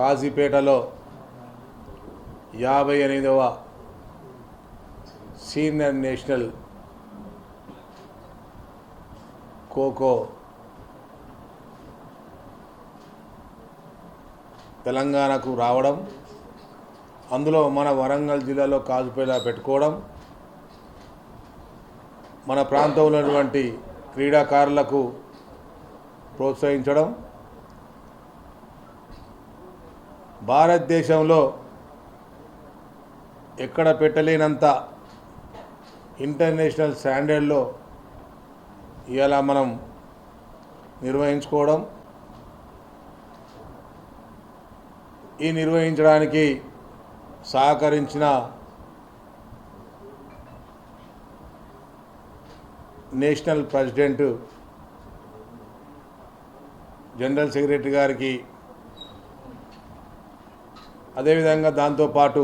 కాజీపేటలో యాభై ఎనిమిదవ senior national kho kho తెలంగాణకు రావడం అందులో మన వరంగల్ జిల్లాలో కాజుపేట పెట్టుకోవడం మన ప్రాంతంలో ఉన్నటువంటి క్రీడాకారులకు ప్రోత్సహించడం భారతదేశంలో ఎక్కడ పెట్టలేనంత ఇంటర్నేషనల్ స్టాండర్డ్లో ఇవాళ మనం నిర్వహించుకోవడం ఈ నిర్వహించడానికి సహకరించిన నేషనల్ ప్రెసిడెంట్ జనరల్ సెక్రటరీ గారికి అదేవిధంగా దాంతోపాటు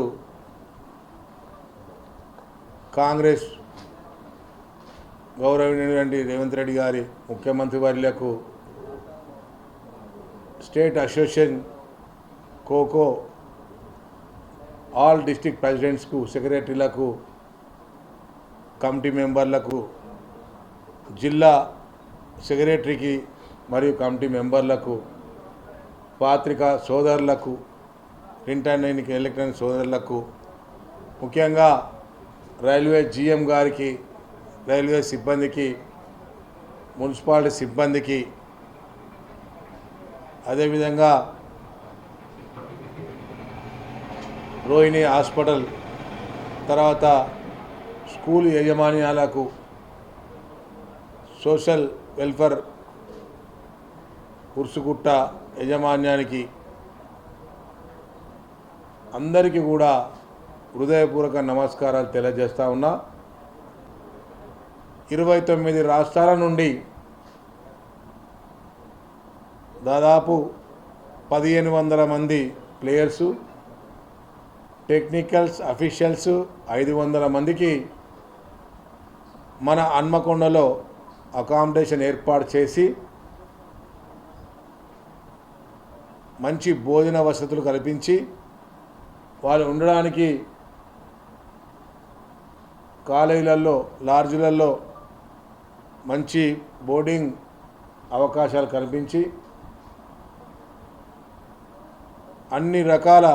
కాంగ్రెస్ గౌరవనీయుడు రేవంత్ రెడ్డి గారి ముఖ్యమంత్రి వర్యులకు state association kho kho all district ప్రెసిడెంట్స్కు సెక్రటరీలకు కమిటీ మెంబర్లకు జిల్లా సెక్రటరీకి మరియు కమిటీ మెంబర్లకు పాత్రికా సోదరులకు ప్రింట్ ఎలక్ట్రానిక్ సోదరులకు ముఖ్యంగా రైల్వే జిఎం గారికి రైల్వే సిబ్బందికి మున్సిపాలిటీ సిబ్బందికి అదేవిధంగా రోహిణి హాస్పిటల్ తర్వాత స్కూల్ యాజమాన్యాలకు సోషల్ వెల్ఫేర్ కుర్సుగుట్ట యజమాన్యానికి అందరికీ కూడా హృదయపూర్వక నమస్కారాలు తెలియజేస్తా ఉన్నా. ఇరవై తొమ్మిది రాష్ట్రాల నుండి దాదాపు పదిహేను వందల మంది ప్లేయర్సు టెక్నికల్స్ అఫీషియల్స్ ఐదు వందల మందికి మన హన్మకొండలో అకామిడేషన్ ఏర్పాటు చేసి మంచి భోజన వసతులు కల్పించి వాళ్ళు ఉండడానికి కాలేజీలలో లాడ్జ్లలో మంచి బోర్డింగ్ అవకాశాలు కల్పించి అన్ని రకాల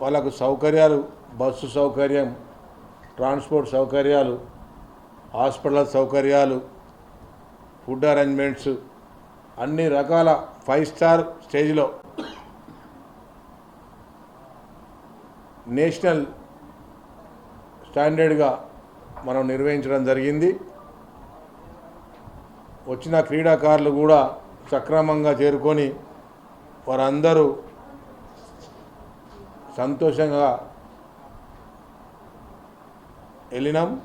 వాళ్ళకు సౌకర్యాలు బస్సు సౌకర్యం ట్రాన్స్పోర్ట్ సౌకర్యాలు హాస్పిటల్ సౌకర్యాలు ఫుడ్ అరేంజ్మెంట్స్ అన్ని రకాల ఫైవ్ స్టార్ స్టేజ్లో నేషనల్ స్టాండర్డ్గా మనం నిర్వహించడం జరిగింది. వచ్చిన క్రీడాకారులు కూడా సక్రమంగా చేరుకొని వారందరూ సంతోషంగా వెళ్ళినాం.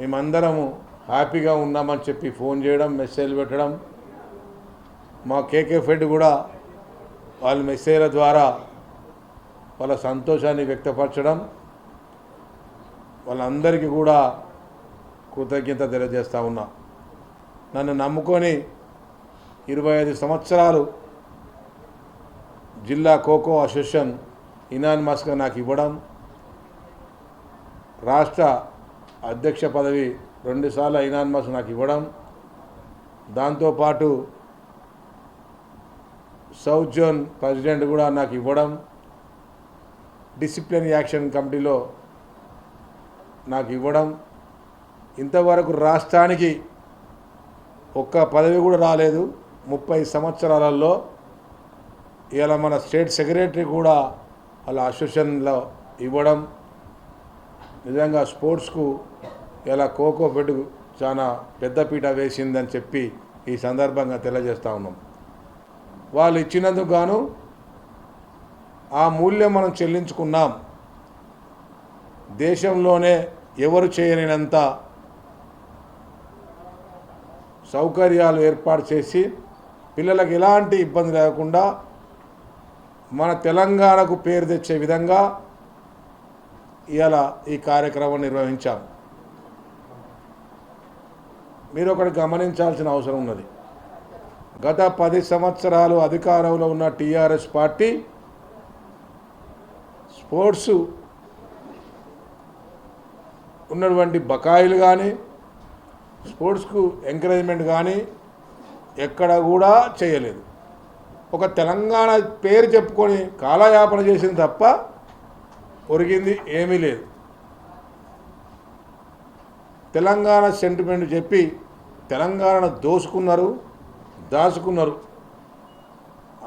మేమందరము హ్యాపీగా ఉన్నామని చెప్పి ఫోన్ చేయడం మెసేజ్ పెట్టడం. మా కేకే ఫెడ్ కూడా వాళ్ళ మెసేజ్ల ద్వారా వాళ్ళ సంతోషాన్ని వ్యక్తపరచడం వాళ్ళందరికీ కూడా కృతజ్ఞత తెలియజేస్తా ఉన్నా. నన్ను నమ్ముకొని ఇరవై ఐదు సంవత్సరాలు జిల్లా ఖోఖో అసోసియేషన్ ఇనాన్మస్గా నాకు ఇవ్వడం రాష్ట్ర అధ్యక్ష పదవి రెండుసార్లు ఇనాన్ మాస్ నాకు ఇవ్వడం దాంతోపాటు సౌత్ జోన్ ప్రెసిడెంట్ కూడా నాకు ఇవ్వడం డిసిప్లిన్ యాక్షన్ కమిటీలో నాకు ఇవ్వడం ఇంతవరకు రాష్ట్రానికి ఒక్క పదవి కూడా రాలేదు. ముప్పై సంవత్సరాలలో ఇలా మన స్టేట్ సెక్రటరీ కూడా వాళ్ళ అసోసియేషన్లో ఇవ్వడం నిజంగా స్పోర్ట్స్కు ఇలా ఖోఖో పెట్టు చాలా పెద్దపీట వేసిందని చెప్పి ఈ సందర్భంగా తెలియజేస్తూ ఉన్నాం. వాళ్ళు ఇచ్చినందుకు గాను ఆ మూల్యం మనం చెల్లించుకున్నాం. దేశంలోనే ఎవరు చేయలేనంత సౌకర్యాలు ఏర్పాటు చేసి పిల్లలకు ఎలాంటి ఇబ్బంది లేకుండా మన తెలంగాణకు పేరు తెచ్చే విధంగా ఇలా ఈ కార్యక్రమం నిర్వహించాం. మీరు ఒకటి గమనించాల్సిన అవసరం ఉన్నది. గత పది సంవత్సరాలు అధికారంలో ఉన్న టీఆర్ఎస్ పార్టీ స్పోర్ట్స్ ఉన్నటువంటి బకాయిలు కానీ స్పోర్ట్స్కు ఎంకరేజ్మెంట్ కానీ ఎక్కడ కూడా చేయలేదు. ఒక తెలంగాణ పేరు చెప్పుకొని కాలయాపన చేసింది తప్ప ఒరిగింది ఏమీ లేదు. తెలంగాణ సెంటిమెంట్ చెప్పి తెలంగాణను దోసుకున్నారు దాచుకున్నారు.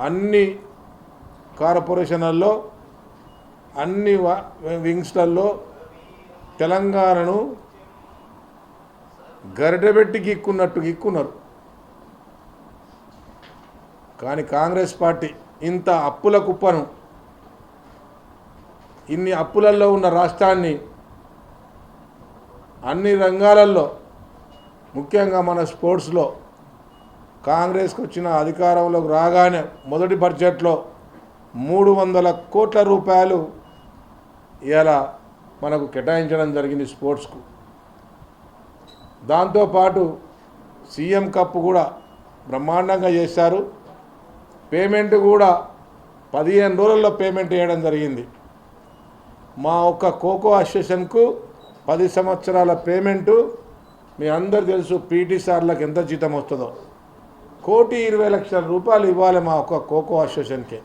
అన్ని కార్పొరేషన్లలో అన్ని వ- వింగ్స్లలో తెలంగాణను గరిటెబెట్టి గిక్కున్నట్టు గిక్కున్నారు. కానీ కాంగ్రెస్ పార్టీ ఇంత అప్పుల కుప్పను ఇన్ని అప్పులలో ఉన్న రాష్ట్రాన్ని అన్ని రంగాలలో ముఖ్యంగా మన స్పోర్ట్స్లో కాంగ్రెస్కి వచ్చిన అధికారంలోకి రాగానే మొదటి బడ్జెట్లో మూడు వందల కోట్ల రూపాయలు ఇలా మనకు కేటాయించడం జరిగింది స్పోర్ట్స్కు. దాంతోపాటు సీఎం కప్ కూడా బ్రహ్మాండంగా చేశారు. పేమెంట్ కూడా పదిహేను రోజుల్లో పేమెంట్ చేయడం జరిగింది. మా ఒక్క కోకో అసోసియేషన్కు పది సంవత్సరాల పేమెంటు మీ అందరు తెలుసు పీటీ సార్లకు ఎంత జీతం వస్తుందో. కోటి ఇరవై లక్షల రూపాయలు ఇవ్వాలి మా ఒక్క కోకో అసోసియేషన్కే.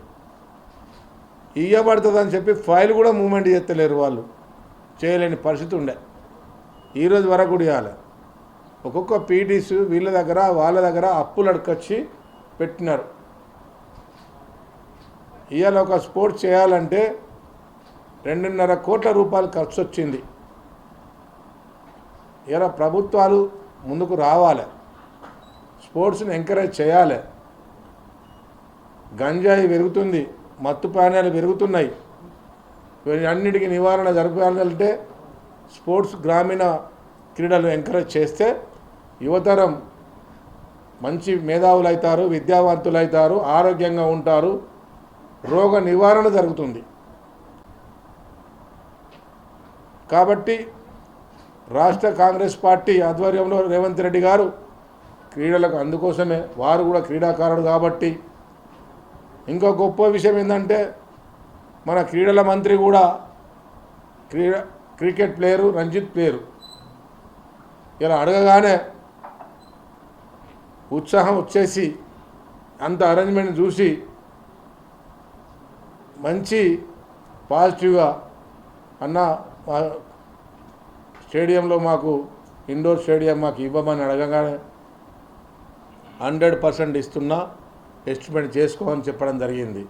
ఇవ్వబడుతుందని చెప్పి ఫైల్ కూడా మూమెంట్ చేస్తలేరు వాళ్ళు. చేయలేని పరిస్థితి ఉండే. ఈరోజు వరకు కూడా ఇవ్వాలి ఒక్కొక్క పీటీస్ వీళ్ళ దగ్గర వాళ్ళ దగ్గర అప్పులు అడకొచ్చి పెట్టినారు. ఇవాళ ఒక స్పోర్ట్స్ చేయాలంటే రెండున్నర కోట్ల రూపాయలు ఖర్చు వచ్చింది ఇలా ప్రభుత్వాలు ముందుకు రావాలి. స్పోర్ట్స్ని ఎంకరేజ్ చేయాలి. గంజాయి పెరుగుతుంది. మత్తు పానీయాలు పెరుగుతున్నాయి. అన్నిటికీ నివారణ జరపాలంటే స్పోర్ట్స్ గ్రామీణ క్రీడలు ఎంకరేజ్ చేస్తే యువతరం మంచి మేధావులు అవుతారు విద్యావంతులు అవుతారు ఆరోగ్యంగా ఉంటారు. రోగ నివారణ జరుగుతుంది. కాబట్టి రాష్ట్ర కాంగ్రెస్ పార్టీ ఆధ్వర్యంలో రేవంత్ రెడ్డి గారు క్రీడలకు అందుకోసమే వారు కూడా క్రీడాకారుడు కాబట్టి ఇంకో గొప్ప విషయం ఏంటంటే మన క్రీడల మంత్రి కూడా క్రీడ క్రికెట్ ప్లేయరు రంజిత్ ప్లేయరు. ఇలా అడగగానే ఉత్సాహం వచ్చేసి అంత అరేంజ్మెంట్ చూసి మంచి పాజిటివ్గా అన్న మా స్టేడియంలో మాకు ఇండోర్ స్టేడియం మాకు ఇవ్వమని అడగగానే హండ్రెడ్ పర్సెంట్ ఇస్తున్నా. ఎస్టిమేట్ చేసుకోమని చెప్పడం జరిగింది.